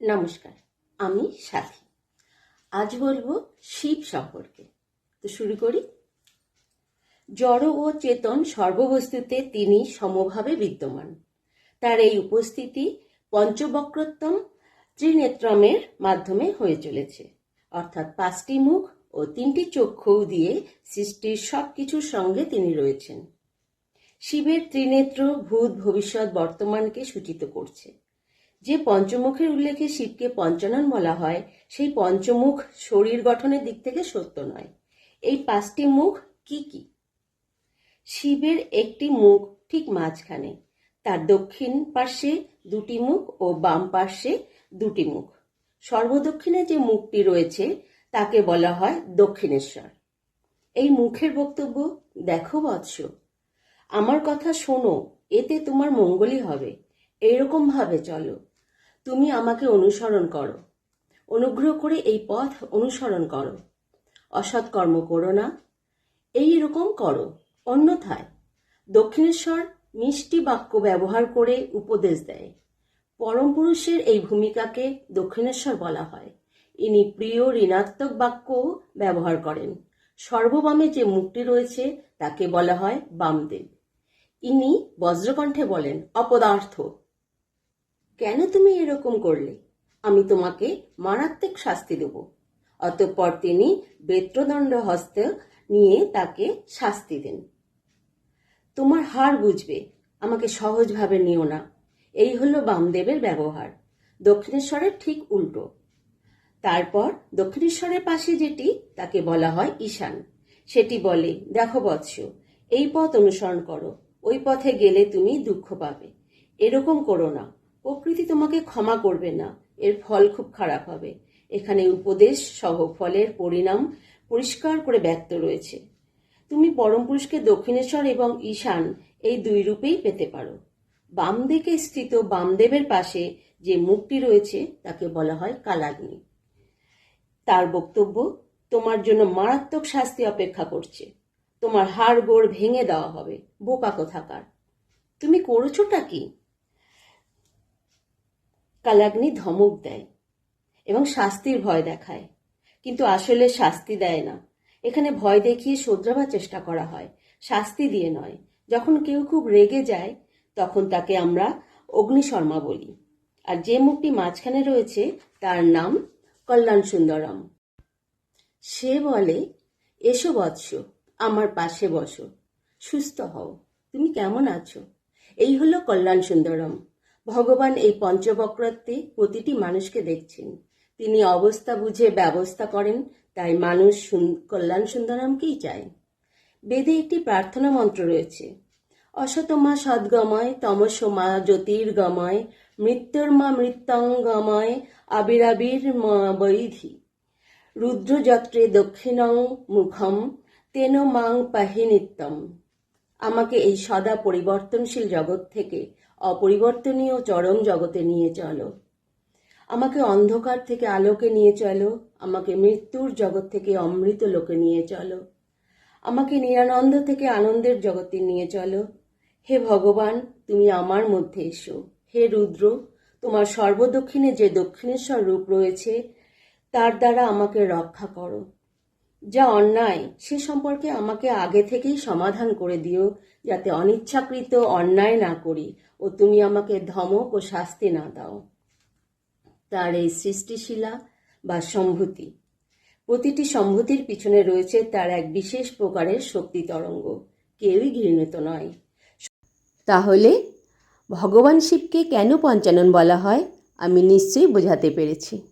নমস্কার, আমি সাথী। আজ বলব শিব সম্পর্কে। তো শুরু করি। জড় ও চেতন সর্ববস্তুতে তিনি সমভাবে বিদ্যমান। তার এই উপস্থিতি পঞ্চবক্রোত্তম ত্রিনেত্রমের মাধ্যমে হয়ে চলেছে। অর্থাৎ পাঁচটি মুখ ও তিনটি চক্ষু দিয়ে সৃষ্টির সব কিছুর সঙ্গে তিনি রয়েছেন। শিবের ত্রিনেত্র ভূত ভবিষ্যৎ বর্তমানকে সূচিত করছে। যে পঞ্চমুখের উল্লেখে শিবকে পঞ্চানন বলা হয়, সেই পঞ্চমুখ শরীর গঠনের দিক থেকে সত্য নয়। এই পাঁচটি মুখ কি কি? শিবের একটি মুখ ঠিক মাঝখানে, তার দক্ষিণ পার্শ্বে দুটি মুখ ও বাম পার্শ্বে দুটি মুখ। সর্বদক্ষিণে যে মুখটি রয়েছে, তাকে বলা হয় দক্ষিণেশ্বর। এই মুখের বক্তব্য, দেখো বৎস, আমার কথা শোনো, এতে তোমার মঙ্গলই হবে। এইরকম ভাবে চলো। তুমি আমাকে অনুসরণ করো। অনুগ্রহ করে এই পথ অনুসরণ করো। অসৎ কর্ম করো না। এই রকম করো। অন্যথায় দক্ষিণেশ্বর মিষ্টি বাক্য ব্যবহার করে উপদেশ দেয়। পরম পুরুষের এই ভূমিকাকে দক্ষিণেশ্বর বলা হয়। ইনি প্রিয় ঋণাত্মক বাক্য ব্যবহার করেন। সর্ববামে যে মুখটি রয়েছে তাকে বলা হয় বামদেব। ইনি বজ্রকণ্ঠে বলেন, অপদার্থ কেন তুমি এরকম করলে? আমি তোমাকে মারাত্মক শাস্তি দেব। অতঃপর তিনি বেত্রদণ্ড হস্ত নিয়ে তাকে শাস্তি দেন। তোমার হার বুঝবে, আমাকে সহজভাবে নিও না। এই হলো বামদেবের ব্যবহার। দক্ষিণেশ্বরের ঠিক উল্টো। তারপর দক্ষিণেশ্বরের পাশে যেটি, তাকে বলা হয় ঈশান। সেটি বলে, দেখো বৎস, এই পথ অনুসরণ করো। ওই পথে গেলে তুমি দুঃখ পাবে। এরকম করো না। প্রকৃতি তোমাকে ক্ষমা করবে না। এর ফল খুব খারাপ হবে। এখানে উপদেশ সহ ফলের পরিণাম পরিষ্কার করে ব্যক্ত রয়েছে। তুমি পরম পুরুষকে দক্ষিণেশ্বর এবং ঈশান এই দুই রূপেই পেতে পারো। বাম দিকে স্থিত বামদেবের পাশে যে মুখটি রয়েছে, তাকে বলা হয় কালাগ্নি। তার বক্তব্য, তোমার জন্য মারাত্মক শাস্তি অপেক্ষা করছে। তোমার হাড় গোড় ভেঙে দেওয়া হবে। বোকা কোথাকার। তুমি করেছোটা কি? কালাগ্নি ধমক দেয় এবং শাস্তির ভয় দেখায়। কিন্তু আসলে শাস্তি দেয় না। এখানে ভয় দেখিয়ে শোধরাবার চেষ্টা করা হয়। শাস্তি দিয়ে নয়। যখন কেউ খুব রেগে যায়, তখন তাকে আমরা অগ্নিশর্মা বলি। আর যে মুখটি মাঝখানে রয়েছে, তার নাম কল্যাণ সুন্দরম সে বলে, এসো বৎস, আমার পাশে বসো। সুস্থ হও। তুমি কেমন আছো? এই হলো কল্যাণ সুন্দরম ভগবান এই পঞ্চবক্রত্বে প্রতিটি মানুষকে দেখছেন। তিনি অবস্থা বুঝে ব্যবস্থা করেন, তাই মানুষ কল্যাণ সুন্দরমকেই চায়। বেদে একটি প্রার্থনা মন্ত্র রয়েছে। অসতমা সদ্গময়, তমসমা জ্যোতির্গময়, মৃত্যুর্মা মৃত্যঙ্গময় আবিরাবির বৈধি রুদ্রযত্রে দক্ষিণং মুখম, তেন মাং পাহি নিত্যম। আমাকে এই সদা পরিবর্তনশীল জগৎ থেকে অপরিবর্তনীয় চরম জগতে নিয়ে চলো। আমাকে অন্ধকার থেকে আলোকে নিয়ে চলো। আমাকে মৃত্যুর জগৎ থেকে অমৃত লোকে নিয়ে চলো। আমাকে নিরানন্দ থেকে আনন্দের জগতে নিয়ে চলো। হে ভগবান, তুমি আমার মধ্যে এসো। হে রুদ্র, তোমার সর্বদক্ষিণে যে দক্ষিণেশ্বর রূপ রয়েছে, তার দ্বারা আমাকে রক্ষা করো। যা অন্যায়, সে সম্পর্কে আমাকে আগে থেকেই সমাধান করে দিও, যাতে অনিচ্ছাকৃত অন্যায় না করি ও তুমি আমাকে ধমক ও শাস্তি না দাও। তার এই সৃষ্টিশীলা বা সম্ভূতি। প্রতিটি সম্ভূতির পিছনে রয়েছে তার এক বিশেষ প্রকারের শক্তি তরঙ্গ। কেউই ঘৃণিত নয়। তাহলে ভগবান শিবকে কেন পঞ্চানন বলা হয়? আমি নিশ্চয়ই বোঝাতে পেরেছি।